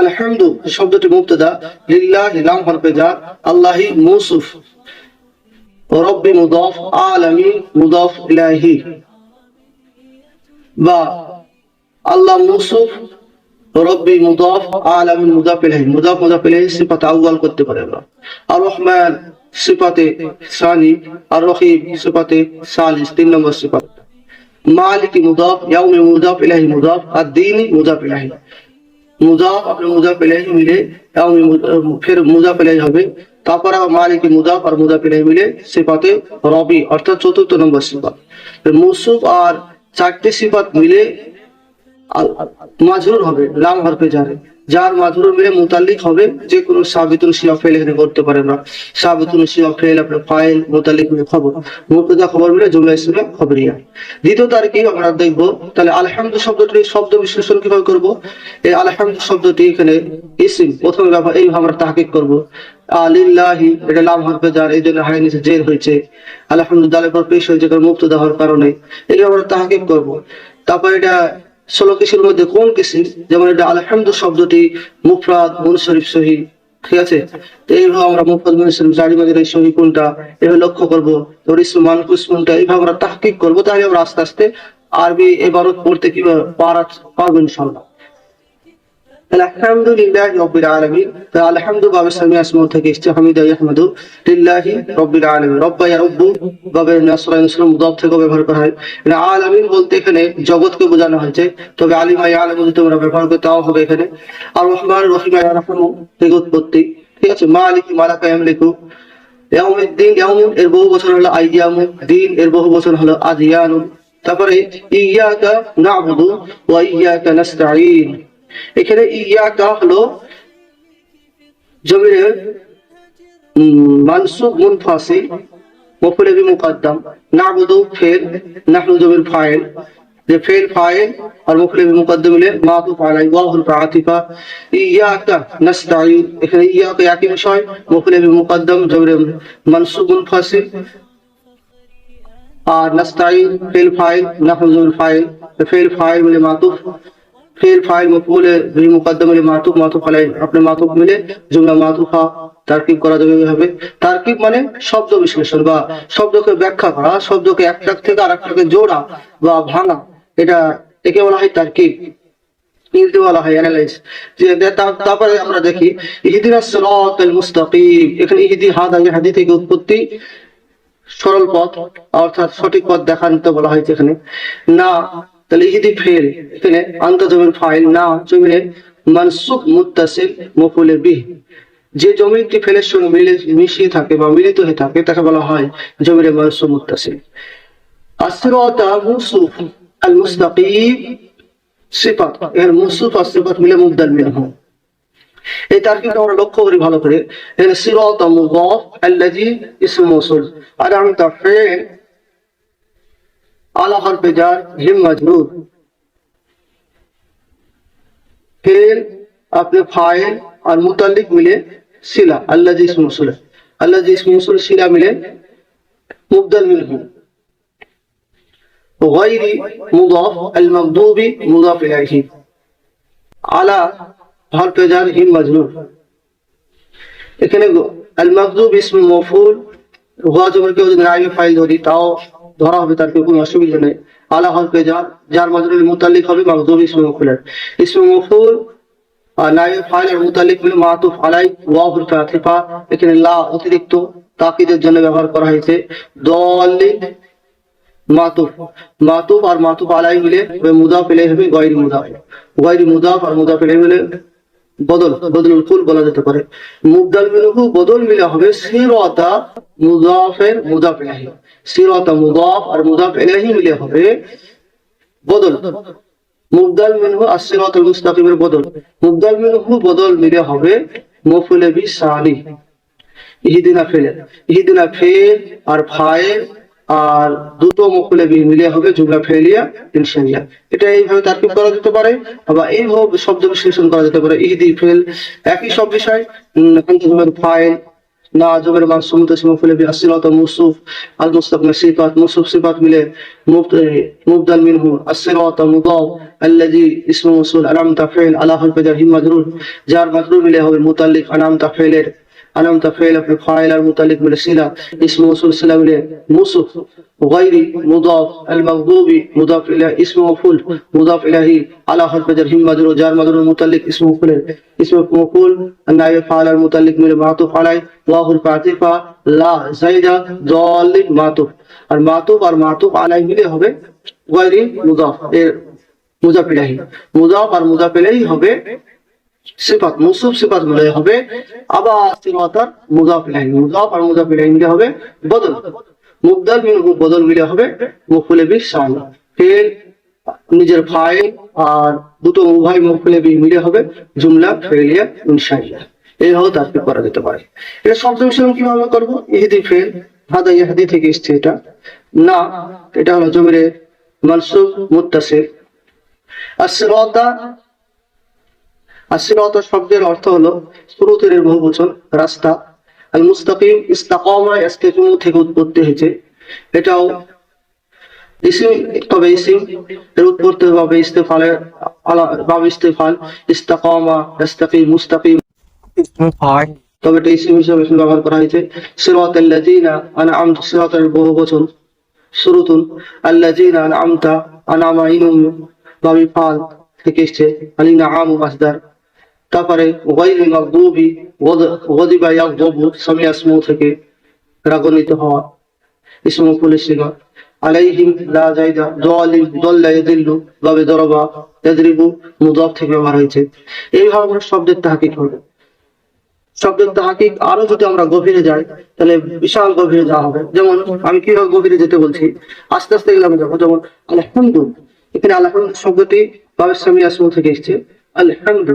আলহামদু শব্দটি মুবতাদা লিল্লাহ লাম হরফে যা আল্লাহি মৌসুফ রব্বি মুদাফ আলামিন মুদাফ ইলাহি বা আল্লাহ মৌসুফ রব্বি মুদাফ আলামিন মুদাফ ইলাহি মুদাফ মুদাফ ইলাহি সিফাত আউয়াল করতে পারে আমরা আর রহমান সিফাতে সানি আর রহিম সিফাতে সালিস তিন নম্বর সিফাত মালিকি মুদাফ ইয়াউমি মুদাফ ইলাহি মুদাফ আর দিনই মুদাফ ইলাহি মুজাফ আপনি মুজাফ ইলাহি মিলে এবং ফের মুজাফ ইলাহি হবে তারপর আবার মালিকি মুজাফ আর মুজাফ ইলাহি মিলে সিফাতে রবি অর্থাৎ চতুর্থ নম্বর সিফাত মুসুফ আর চারটি সিফাত মিলে মাজরুর হবে লাম হরফে যারে যার মাধ্যমে মিলে মুতাল্লিক হবে, যে কোনো সাবিতুল শিয়া ফেল এখানে করতে পারে না। সাবিতুল শিয়া ফেল আপনার ফাইল মুতাল্লিক মিলে খবর। মুবতাদা খবর মিলে জুমলা ইসলামে খবরিয়া। দ্বিতীয় তার কি আমরা দেখব, তাহলে আলহামদু শব্দটির শব্দ বিশ্লেষণ কীভাবে করব? এই আলহামদু শব্দটি এখানে ইসিম, প্রথমে ব্যাপার এই আমরা তাহকিক করব। আলিল্লাহি, এটা লাম হরফে যার এই জন্য হাই নিচে জের হয়েছে। আলহামদুলিল্লাহ পেশ হয়েছে কারণ মুক্তদা হওয়ার কারণে। এই আমরা তাহকিক করব। তারপর এটা ষোলো কিসির মধ্যে কোন কিসি? যেমন এটা আলহামদু শব্দটি মুফরাদ মুনশরীফ সহি, ঠিক আছে? তো এইভাবে আমরা মুফরাদ মুনশরীফ জারি মাঝের এই সহি কোনটা এভাবে লক্ষ্য করব। তোর মানকুস কোনটা, এইভাবে আমরা তাহকিক করব, তাহলে আমরা আস্তে আস্তে আরবি এবারত পড়তে কীভাবে পারা পারব আলহামদুলিল্লাহ আলহামদু সামি থেকে এসছে হামিদা ইয়াহমাদু লিল্লাহি রব্বা ইয়া রব্বু বাবে থেকে ব্যবহার করা হয়। এটা আলামিন বলতে এখানে জগৎকে বোঝানো হয়েছে। তবে আলিমা আলামু তোমরা ব্যবহার করতে তাও হবে এখানে। আর রহমান রহিম ইয়া রাহমানু থেকে উৎপত্তি। ঠিক আছে? ইয়ামলিকু। ইয়াউমিদ্দিন, ইয়াউমুন, এর বহু বছর হলো আইয়ামু দিন, এর বহু বছর হলো আদিয়ানু তারপরে ইয়াকা না'বুদু ওয়া ইয়াকা এখানে ইয়াকা হলো জমিরের মানসুব মুনফাসিল মফুল বি মুকদ্দম, নাবুদু ফেল, নাহনু জমির ফাইল। যে ফেল ফাইল আর মফুল বি মুকদ্দম মিলে মাতুফ আলাই ওয়াহুল আতিফা ইয়াকা নাস্তাঈন, এখানে ইয়াকা একই বিষয় মফুল বি মুকদ্দম জমিরের মানসুব মুনফাসিল আর নাস্তাঈন, ফেল ফাইল, নাহনু জমির ফাইল ফেল ফাইল মিলে মাতুফ ফির ফাইল মকবুলে বি মুকদ্দম এর মাতুব মাতুব আলাই আপনি মাতুব মিলে জুমলা মাতুফা তারকিব করা যাবে এভাবে তারকিব মানে শব্দ বিশ্লেষণ বা শব্দকে ব্যাখ্যা করা, শব্দকে একটা থেকে আরেকটাকে জোড়া বা ভাঙা। এটা একে বলা হয় তারকিব। ইংরেজি বলা হয় অ্যানালাইজ যে তারপরে আমরা দেখি, ইহদিনা সিরাতাল মুস্তাকিম। এখানে ইহদি হাদা হাদি থেকে উৎপত্তি সরল পথ, অর্থাৎ সঠিক পথ দেখাতে বলা হয়েছে এখানে। না তাহলে ইহিদি ফেল এখানে আন্তজমির ফাইল না জমিনে মানসুক মুত্তাসিল মফুলে বিহ, যে জমিটি ফেলের সঙ্গে মিলে, মিশিয়ে থাকে বা মিলিত হয়ে থাকে, তাকে বলা হয় জমিরে মানসুক মুত্তাসিল। আসরাতা মুসুফ আল মুস্তাকিম সিফাত, এর মুসুফ আর সিফাত মিলে মুবদাল মিনহু। এই তারকিবটা আমরা লক্ষ্য করি ভালো করে। এখানে সিরাত মুদাফ আল্লাযী ইসম আর আমি তাফিল आला हर्फ जार हिम मजरूर फेल अपने फ़ाइल और मुतलिक मिले सिला, अल्लाह जिस मसूल अल्लाह जिस मसूल सिला मिले, मुबदल मिल हूँ गैरी मुदाफ अल मकदूबी मुदाफ इलैहि। আলা হরফে জার হিম মাজরুর এখানে আল মাকদুব ইসমে মফুল গজবরকে যদি নাইবে ফাইল ধরি তাও ধরা হবে, তার কোনো অসুবিধা নেই। আলা হরফে জার যার মাজরুল মুতাল্লিক হবে মাকদুব ইসম মফুলের ইসম মফুল নাইবে ফাইল আর মুতাল্লিক মিলে মাতুফ আলাই ওয়া হরফে আতিফা এখানে লা অতিরিক্ত তাকিদের জন্য ব্যবহার করা হয়েছে। দলিন মাতুফ। মাতুফ আর মাতুফ আলাই মিলে মুদাফ ইলাই হবে গয়রি মুদাফ। গয়রি মুদাফ আর মুদাফ ইলাই মিলে বদল, বদলুল কুল বলা যেতে পারে। মুবদাল মিনহু বদল মিলে হবে সিরাতা মুদাফের মুদাফ ইলাহি। সিরাতা মুদাফ আর মুদাফ ইলাহি মিলে হবে বদল। মুবদাল মিনহু মুস্তাকিমের বদল। মুবদাল মিনহু বদল মিলে হবে মফুলে বি সানি ইহিদিনা ফেল। ইহিদিনা ফেল আর ফাইল আর দুটো মকুলে মিলে হবে জুমলা ফেলিয়া ইনশাইয়া এটা এইভাবে তারকিব করা যেতে পারে আবার এইভাবে শব্দ বিশ্লেষণ করা যেতে পারে ইহদি ফেল একই সব বিষয় আন্তজমের ফাইল না জবের মাসুম তসিম ফুলে বি আসিরাত মুসুফ আল মুস্তাকমিল সিফাত মুসুফ সিফাত মিলে মুবদাল মিনহু আসিরাত মুদাফ الذي اسم موصول علامة فعل على حرف جر مجرور جار مجرور মিলে হবে মুতাল্লিক علامة فعل علامة فعل فاعل المتعلق بالصلة اسم موصول صلة মিলে মুসুফ غير مضاف المغضوب مضاف إلى اسم مفعول مضاف إليه على حرف جر مجرور جار مجرور متعلق اسم مفعول اسم مفعول النائب فاعل المتعلق من معطوف عليه واو الفاتحة لا زائدة ضال معطوف আর মাতুফ আর মাতুফ আলাই মিলে হবে গায়রি মুদাফ এর মুজাফ ইলাহি মুদাফ আর মুজাফ ইলাহি হবে সিফাত মুসুফ সিফাত মিলে হবে। আবার সিফাতার মুদাফ ইলাহি মুদাফ আর মুজাফ মিলে হবে বদল। মুবদাল মিনহু বদল মিলে হবে মফুলে বি শান ফেল, নিজের ফাইল আর দুটো উভয় মফুলে বি মিলে হবে জুমলা ফেলিয়া ইনশাআল্লাহ। এইভাবে তারপরে করা যেতে পারে। এটা শব্দ মিশ্রণ কীভাবে করব? ইহিদি ফেল, হাদা ইহাদি থেকে এসছে এটা। না, এটা হলো জমিরে মানসুব মুত্তাসির। আসিরতা আসিরতা শব্দের অর্থ হলো সুরুতের বহুবচন রাস্তা। আল মুস্তাকিম ইস্তাকামা ইস্তাকিমু থেকে উৎপত্তি হয়েছে। এটাও ইসিম তবে ইসিম এর উৎপত্তি হবে ইস্তেফালের বাবে ইস্তেফাল ইস্তাকামা ইস্তাকিম মুস্তাকিম। তবে এটা ইসিম হিসেবে ব্যবহার করা হয়েছে। সিরাত আল্লাযিনা আনআমতু সিরাতের বহু বচন। শুরুতুন আল্লাযিনা আনআমতা আনামা ইনুম বাবে ফাল থেকে এসেছে। আলিনা আমু মাসদার তারপরে গায়রি মাগদুবি গদিবা ইয়াগদবু সামিয়া ইসমু থেকে রাগান্বিত হওয়া ইসমু পুলিশ সিগা আলাইহিম লা জাইদা দালিম দাল্লা ইয়াদিল্লু বাবে দরবা, ইয়াদরিবু, মুদাফ থেকে ব্যবহার হয়েছে। এইভাবে আমরা শব্দের তাহকিক হবে। শব্দের তাহাকিক আরও যদি আমরা গভীরে যাই, তাহলে বিশাল গভীরে যাওয়া হবে। যেমন আমি কীভাবে গভীরে যেতে বলছি, আস্তে আস্তে এগুলো আমি যাব যেমন, আলহামদু, এখানে আলহামদু শব্দটি বাবের স্বামী আসমু থেকে এসছে। আলহামদু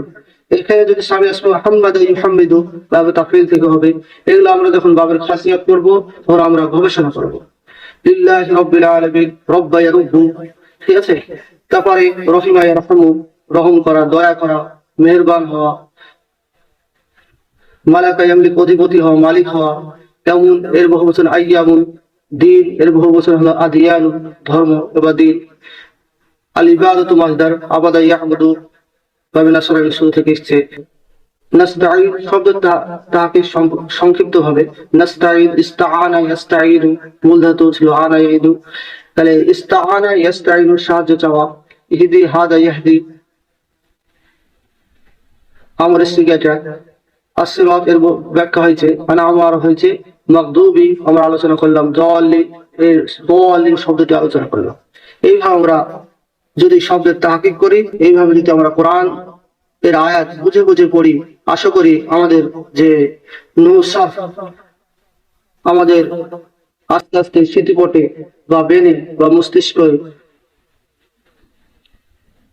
এখানে যদি স্বামী আসমু আহম্মদ ইউহাম্মিদু বাবে তাফিল থেকে হবে। এগুলো আমরা যখন বাবের খাসিয়াত করব তখন আমরা গবেষণা করব। লিল্লাহি রাব্বিল আলামিন রব্বা ইয়ারুব্বু। ঠিক আছে? তারপরে রহিমা ইয়ারহামু, রহম করা, দয়া করা, মেহেরবান হওয়া। মালাকা ইয়ামলিক অধিপতি হওয়া, মালিক হওয়া। কেমন? এর বহু বছর আইয়ামুন। দিন, এর বহু বছর হলো আদিয়ানু ধর্ম বা দিন। আল আবাদা ইয়াহমুদু। বাবে নাসরানি শুরু থেকে এসছে। নাস্তাইন শব্দ তাকে সংক্ষিপ্ত ভাবে নাস্তাইন ইস্তাআনা মূল ধাতু ছিল তাহলে ইস্তাআনা সাহায্য চাওয়া। ইহদি হাদা সিগাটা এর ব্যাখ্যা হয়েছে মানে আমার হয়েছে মকদুবি আমরা আলোচনা করলাম দলিন এর শব্দটি আলোচনা করলাম। এইভাবে আমরা যদি শব্দের তাহাকিক করি, এইভাবে যদি আমরা কোরআন এর আয়াত বুঝে বুঝে পড়ি, আশা করি আমাদের যে নৌসাফ আমাদের আস্তে আস্তে স্মৃতিপটে বা বেনে বা মস্তিষ্ক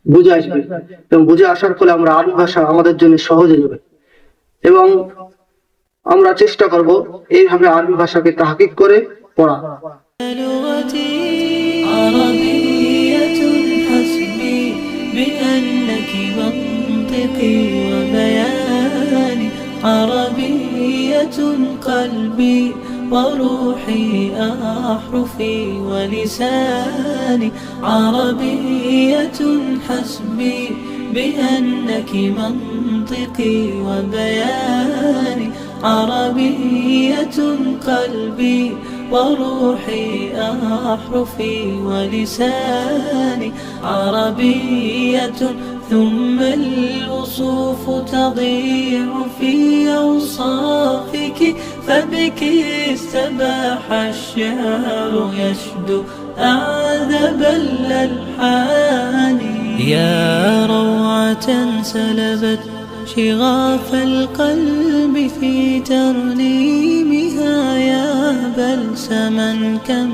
বুঝে আসবে এবং বুঝে আসার ফলে আমরা আরবি ভাষা আমাদের জন্য সহজ যাবে। এবং আমরা চেষ্টা করব এইভাবে আরবি ভাষাকে তাহাকিক করে পড়া। بأنك منطقي وبياني. عربية قلبي وروحي أحرفي ولساني. عربية حسبي بأنك منطقي وبياني. عربية قلبي وروحي أحرفي ولساني عربية ثم الوصوف تضيع في أوصافك فبك استباح الشعر يشدو أعذب الألحان. يا روعة سلبت شغاف القلب في ترنيمها يا بلسما كم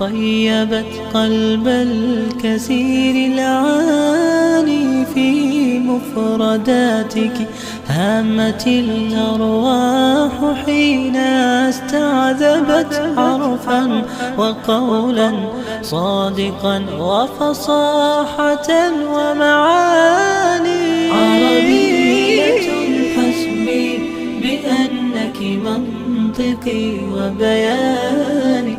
طيبت قلب الكثير العاني في مفرداتك. هامت الأرواح حين استعذبت حرفا وقولا صادقا وفصاحة ومعاني. عربية منطقي وبياني.